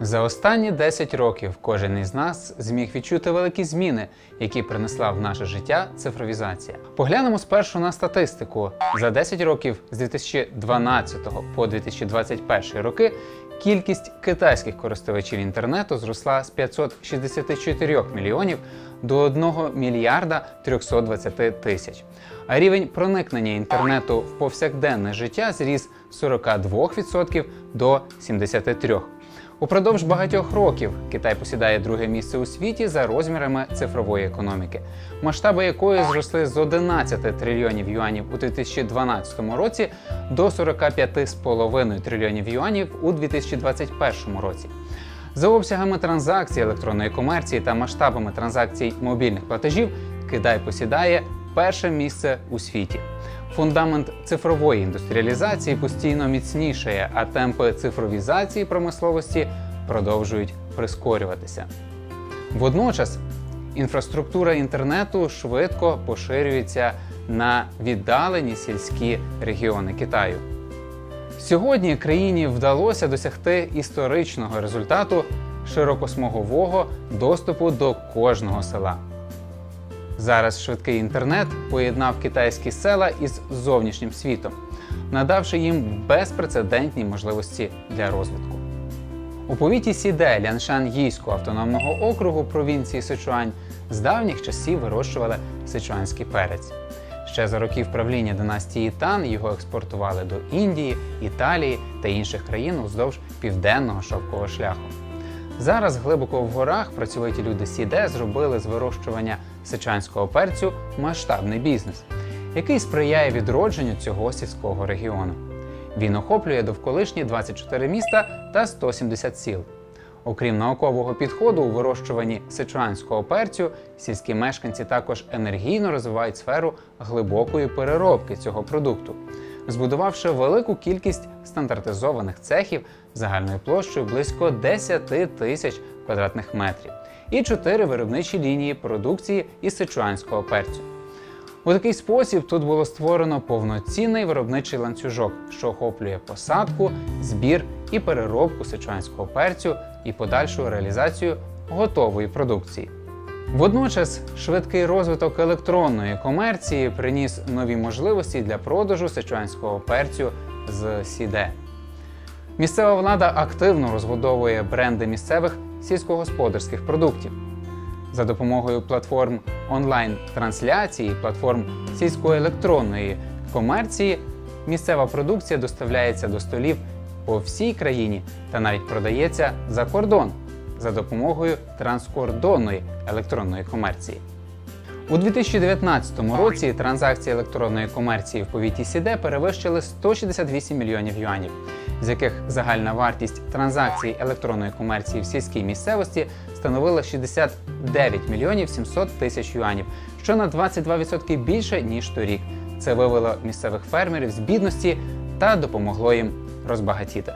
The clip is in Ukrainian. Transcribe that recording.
За останні 10 років кожен із нас зміг відчути великі зміни, які принесла в наше життя цифровізація. Поглянемо спершу на статистику. За 10 років з 2012 по 2021 роки кількість китайських користувачів інтернету зросла з 564 мільйонів до 1 мільярда 320 тисяч. А рівень проникнення інтернету в повсякденне життя зріс з 42% до 73%. Упродовж багатьох років Китай посідає друге місце у світі за розмірами цифрової економіки, масштаби якої зросли з 11 трильйонів юанів у 2012 році до 45,5 трильйонів юанів у 2021 році. За обсягами транзакцій електронної комерції та масштабами транзакцій мобільних платежів Китай посідає перше місце у світі. Фундамент цифрової індустріалізації постійно міцнішає, а темпи цифровізації промисловості продовжують прискорюватися. Водночас інфраструктура інтернету швидко поширюється на віддалені сільські регіони Китаю. Сьогодні країні вдалося досягти історичного результату широкосмугового доступу до кожного села. Зараз швидкий інтернет поєднав китайські села із зовнішнім світом, надавши їм безпрецедентні можливості для розвитку. У повіті Сіде Ляншан-Їйського автономного округу провінції Сичуань з давніх часів вирощували сичуанський перець. Ще за років правління династії Тан його експортували до Індії, Італії та інших країн уздовж південного шовкового шляху. Зараз глибоко в горах працьовиті люди Сіде зробили з вирощування сичанського перцю масштабний бізнес, який сприяє відродженню цього сільського регіону. Він охоплює довколишні 24 міста та 170 сіл. Окрім наукового підходу у вирощуванні сичуанського перцю, сільські мешканці також енергійно розвивають сферу глибокої переробки цього продукту, збудувавши велику кількість стандартизованих цехів загальною площею близько 10 тисяч квадратних метрів і чотири виробничі лінії продукції із сичуанського перцю. У такий спосіб тут було створено повноцінний виробничий ланцюжок, що охоплює посадку, збір і переробку сичуанського перцю і подальшу реалізацію готової продукції. Водночас швидкий розвиток електронної комерції приніс нові можливості для продажу сичуанського перцю з Сіде. Місцева влада активно розбудовує бренди місцевих сільськогосподарських продуктів. За допомогою платформ онлайн-трансляції, платформ сільської електронної комерції, місцева продукція доставляється до столів по всій країні та навіть продається за кордон за допомогою транскордонної електронної комерції. У 2019 році транзакції електронної комерції в повіті Сіде перевищили 168 мільйонів юанів, з яких загальна вартість транзакцій електронної комерції в сільській місцевості становила 69 мільйонів 700 тисяч юанів, що на 22% більше ніж торік. Це вивело місцевих фермерів з бідності та допомогло їм розбагатіти.